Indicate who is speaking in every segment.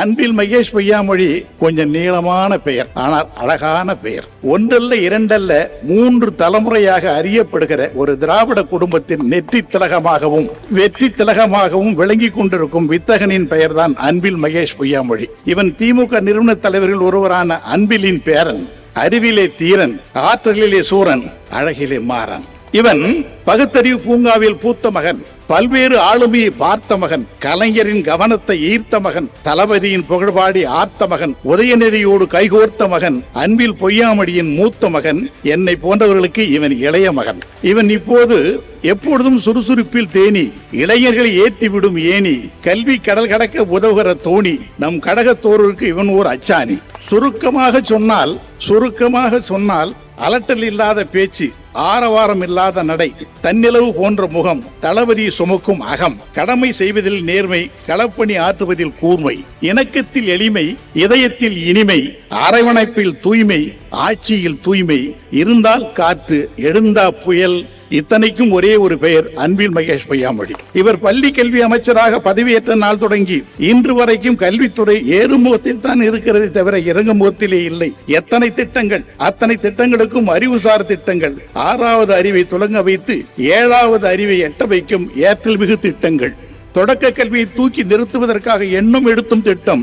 Speaker 1: அன்பில் மகேஷ் பொய்யாமொழி கொஞ்சம் நீளமான பெயர் ஆனால் அழகான பெயர். ஒன்றல்ல இரண்டல்ல மூன்று தலைமுறையாக அறியப்படுகிற ஒரு திராவிட குடும்பத்தின் நெற்றி திலகமாகவும் வெற்றி திலகமாகவும் விளங்கி கொண்டிருக்கும் வித்தகனின் பெயர்தான் அன்பில் மகேஷ் பொய்யாமொழி. இவன் திமுக நிறுவன தலைவர்கள் ஒருவரான அன்பிலின் பேரன் அறிவிலே தீரன் ஆற்றலிலே சூரன் அழகிலே மாறன். இவன் பகுத்தறிவு பூங்காவில் பூத்த மகன் பல்வேறு ஆளுமையை பார்த்த மகன் கலைஞரின் கவனத்தை ஈர்த்த மகன் தளபதியின் புகழ்பாடி ஆர்த்த மகன் உதயநிதியோடு கைகோர்த்த மகன் அன்பில் பொய்யாமடியின் மூத்த மகன் என்னை போன்றவர்களுக்கு இவன் இளைய மகன். இவன் இப்போது எப்பொழுதும் சுறுசுறுப்பில் தேனி இளைஞர்களை ஏற்றிவிடும் ஏணி கல்வி கடல் கடக்க உதவுகிற தோணி நம் கடகத்தோருக்கு இவன் ஓர் அச்சாணி. சுருக்கமாக சொன்னால் சுருக்கமாக சொன்னால் அலட்டல் இல்லாத பேச்சு ஆரவாரம் இல்லாத நடை தன்னிலவு போன்ற முகம் தளபதி சுமக்கும் அகம் கடமை செய்வதில் நேர்மை களப்பணி ஆற்றுவதில் கூர்மை இணக்கத்தில் எளிமை இதயத்தில் இனிமை அரவணைப்பில் தூய்மை ஆட்சியில் தூய்மை இருந்தால் காற்று எழுந்தா புயல் இத்தனைக்கும் ஒரே ஒரு பெயர் அன்பில் மகேஷ் பொய்யாமொழி. இவர் பள்ளி கல்வி அமைச்சராக பதவியேற்ற நாள் தொடங்கி இன்று வரைக்கும் கல்வித்துறை ஏறுமுகத்தில் தான் இருக்கிறது தவிர இறங்குமுகத்திலே இல்லை. எத்தனை திட்டங்கள் அத்தனை திட்டங்களுக்கும் அறிவுசார் திட்டங்கள். ஆறாவது அறிவை துலங்க வைத்து ஏழாவது அறிவை எட்ட வைக்கும் ஏற்றல் மிகு திட்டங்கள். தொடக்க கல்வியை தூக்கி நிறுத்துவதற்காக எண்ணும் எடுத்தும் திட்டம்.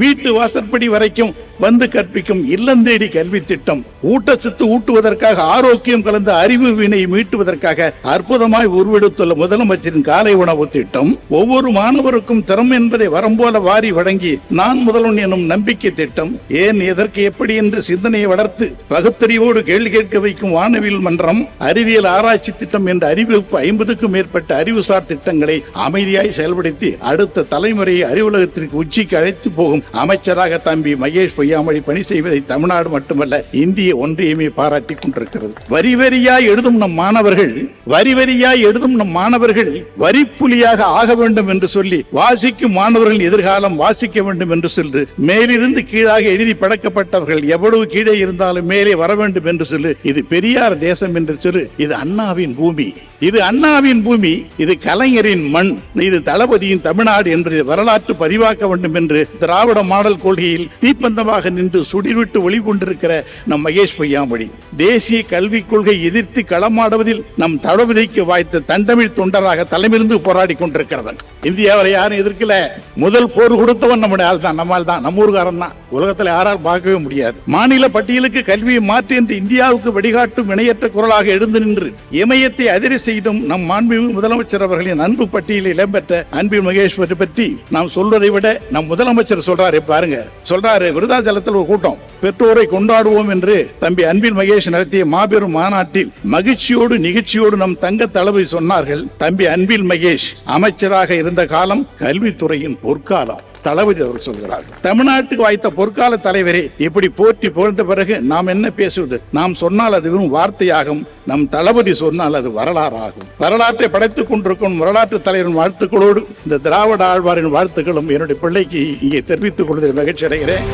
Speaker 1: வீட்டு வாசற்படி வரைக்கும் வந்து கற்பிக்கும் இல்லந்தேடி கல்வி திட்டம். ஊட்டச்சத்து ஊட்டுவதற்காக ஆரோக்கியம் கலந்த அறிவு வினை மீட்டுவதற்காக அற்புதமாய் உருவெடுத்துள்ள முதலமைச்சரின் காலை உணவு திட்டம். ஒவ்வொரு மாணவருக்கும் திறம் என்பதை வரம்போல வாரி வழங்கி நான் முதல்வன் எனும் நம்பிக்கை திட்டம். ஏன் எதற்கு எப்படி என்று சிந்தனையை வளர்த்து பகுத்தறிவோடு கேள்வி கேட்க வைக்கும் வானவியல் மன்றம். அறிவியல் ஆராய்ச்சி திட்டம் என்ற அறிவிப்பு ஐம்பதுக்கும் மேற்பட்ட அறிவுசார் திட்டங்களை அமைதியாய் செயல்படுத்தி அடுத்த தலைமுறையை அறிவுலகத்திற்கு உச்சிக்கு அழைத்து போகும் அமைச்சராக தம்பி மகேஷ் பொய்யாமொழி பணி செய்வதை தமிழ்நாடு மட்டுமல்ல இந்திய ஒன்றியமே பாராட்டி கொண்டிருக்கிறது. வரி வரியாய் எழுதும் நம் மாணவர்கள் வரி வரியாய் எழுதும் நம் மாணவர்கள் வரிப்புலியாக ஆக வேண்டும் என்று சொல்லி வாசிக்கும் மாணவர்கள் எதிர்காலம் வாசிக்க வேண்டும் என்று சொல்லி மேலிருந்து கீழாக எழுதி பழக்கப்பட்டவர்கள் எவ்வளவு கீழே இருந்தாலும் மேலே வர வேண்டும் என்று சொல்லி இது பெரியார் தேசம் என்று சொல்லி இது அண்ணாவின் பூமி. இது அண்ணாவின் பூமி இது கலைஞரின் மண் இது தளபதியின் தமிழ்நாடு என்று வரலாற்று பதிவாக்க வேண்டும் என்று திராவிட மாடல் கொள்கையில் தீப்பந்தமாக நின்று சுடிர்விட்டு ஒளி கொண்டிருக்கிற நம் மகேஷ் பொய்யாமொழி. தேசிய கல்விக் கொள்கை எதிர்த்து களமாடுவதில் நம் தளபதிக்கு வாய்த்த தண்டமிழ் தொண்டராக தலைமிருந்து போராடி கொண்டிருக்கிறவன். இந்தியாவில் யாரும் எதிர்க்கல. முதல் போர் கொடுத்தவன் நம்முடைய ஆள் தான் நம்மால் தான் நம்ம ஊருக்காரன் தான் உலகத்தில் யாரால் பார்க்கவே முடியாது. மாநில பட்டியலுக்கு கல்வியை மாற்றி என்று இந்தியாவுக்கு வழிகாட்டும் இணையற்ற குரலாக எழுந்து நின்று இமயத்தை அதிர செய்தும் நம் மாண்புமிகு முதலமைச்சர் அவர்களின் அன்பு பட்டியலில் இடம்பெற்ற அன்பில் மகேஸ்வரி பற்றி நாம் சொல்வதை விட நம் முதலமைச்சர் சொல்றாரு பாருங்க. சொல்றாரு விருதாச்சலத்தில் ஒரு கூட்டம். பெற்றோரை கொண்டாடுவோம் என்று தம்பி அன்பில் மகேஷ் நடத்திய மாபெரும் மாநாட்டில் மகிழ்ச்சியோடு நிகழ்ச்சியோடு நம் தங்க தளபதி சொன்னார்கள் தம்பி அன்பில் மகேஷ் அமைச்சராக இருந்த காலம் கல்வித்துறையின் பொற்காலம். தளபதி அவர் சொல்கிறார். தமிழ்நாட்டுக்கு வாய்த்த பொற்கால தலைவரே இப்படி போற்றி புகழ்ந்த பிறகு நாம் என்ன பேசுவது? நாம் சொன்னால் அது வெறும் வார்த்தையாகும். நம் தளபதி சொன்னால் அது வரலாறாகும். வரலாற்றை படைத்துக் கொண்டிருக்கும் வரலாற்று தலைவரின் வாழ்த்துக்களோடு இந்த திராவிட ஆழ்வாரின் வாழ்த்துக்களும் என்னுடைய பிள்ளைக்கு இங்கே தெரிவித்துக் கொள்வதில் மகிழ்ச்சி அடைகிறேன்.